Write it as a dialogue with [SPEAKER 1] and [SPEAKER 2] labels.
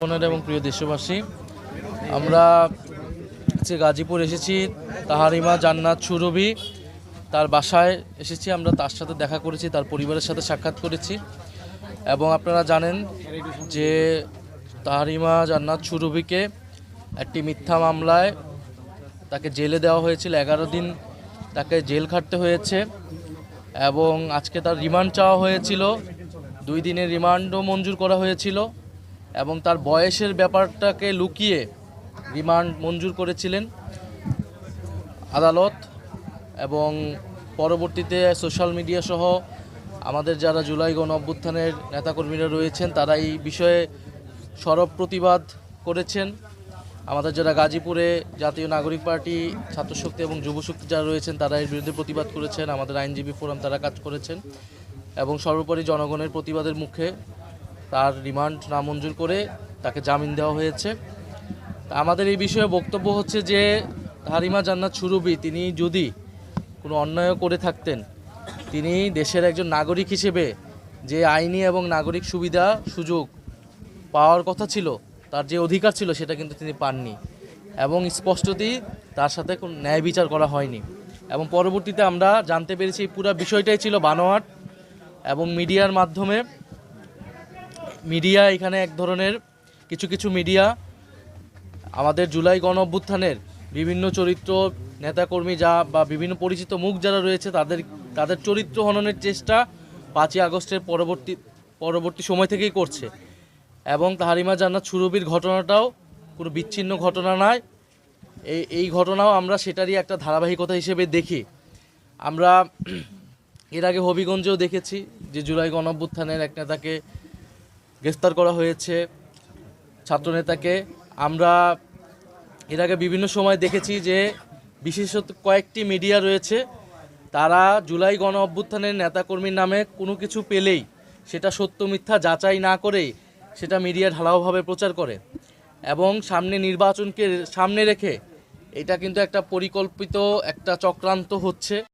[SPEAKER 1] এবং প্রিয় দেশবাসী, আমরা হচ্ছে গাজীপুর এসেছি, তাহারিমা জান্নাত সুরভি, তার বাসায় এসেছি, আমরা তার সাথে দেখা করেছি, তার পরিবারের সাথে সাক্ষাৎ করেছি এবং আপনারা জানেন যে তাহারিমা জান্নাত সুরভিকে একটি মিথ্যা মামলায় তাকে জেলে দেওয়া হয়েছিল, এগারো দিন তাকে জেল খাটতে হয়েছে এবং আজকে তার রিমান্ড চাওয়া হয়েছিল, দুই দিনের রিমান্ডও মঞ্জুর করা হয়েছিল। এবং তার বয়সের ব্যাপারটাকে লুকিয়ে রিমান্ড মঞ্জুর করেছিলেন আদালত এবং পরবর্তীতে সোশ্যাল মিডিয়া সহ আমাদের যারা জুলাই গণ অভ্যুত্থানের নেতাকর্মীরা রয়েছেন, তারা এই বিষয়ে সরব প্রতিবাদ করেছেন। আমাদের যারা গাজীপুরে জাতীয় নাগরিক পার্টি, ছাত্রশক্তি এবং যুবশক্তি যারা রয়েছেন, তারা এর বিরুদ্ধে প্রতিবাদ করেছেন। আমাদের আইনজীবী ফোরাম তারা কাজ করেছেন এবং সর্বোপরি জনগণের প্রতিবাদের মুখে তার রিমান্ড নামঞ্জুর করে তাকে জামিন দেওয়া হয়েছে। আমাদের এই বিষয়ে বক্তব্য হচ্ছে যে, হারিমা জান্নাত সুরভি, তিনি যদি কোনো অন্যায় করে থাকতেন, তিনি দেশের একজন নাগরিক হিসেবে যে আইনি এবং নাগরিক সুবিধা, সুযোগ পাওয়ার কথা ছিল, তার যে অধিকার ছিল, সেটা কিন্তু তিনি পাননি এবং স্পষ্টতই তার সাথে কোনো ন্যায় বিচার করা হয়নি। এবং পরবর্তীতে আমরা জানতে পেরেছি, পুরো বিষয়টাই ছিল বানোয়াট এবং মিডিয়ার মাধ্যমে। মিডিয়া এখানে এক ধরনের, কিছু কিছু মিডিয়া আমাদের জুলাই গণ অভ্যুত্থানের বিভিন্ন চরিত্র নেতাকর্মী যা বা বিভিন্ন পরিচিত মুখ যারা রয়েছে, তাদের তাদের চরিত্র হননের চেষ্টা পাঁচই আগস্টের পরবর্তী পরবর্তী সময় থেকেই করছে। এবং তাহারিমা জান্নাত সুরবির ঘটনাটাও কোনো বিচ্ছিন্ন ঘটনা নয়। এই এই ঘটনাও আমরা সেটারই একটা ধারাবাহিকতা হিসেবে দেখি। আমরা এর আগে হবিগঞ্জেও দেখেছি যে জুলাই গণ অভ্যুত্থানের এক নেতাকে গ্রেফতার করা হয়েছে ছাত্রনেতাকে। আমরা এর আগে বিভিন্ন সময় দেখেছি যে বিশেষত কয়েকটি মিডিয়া রয়েছে, তারা জুলাই গণ অভ্যুত্থানের নেতাকর্মীর নামে কোনো কিছু পেলেই সেটা সত্য মিথ্যা যাচাই না করেই সেটা মিডিয়া ঢালাওভাবে প্রচার করে এবং সামনে নির্বাচনকে সামনে রেখে এটা কিন্তু একটা পরিকল্পিত একটা চক্রান্ত হচ্ছে।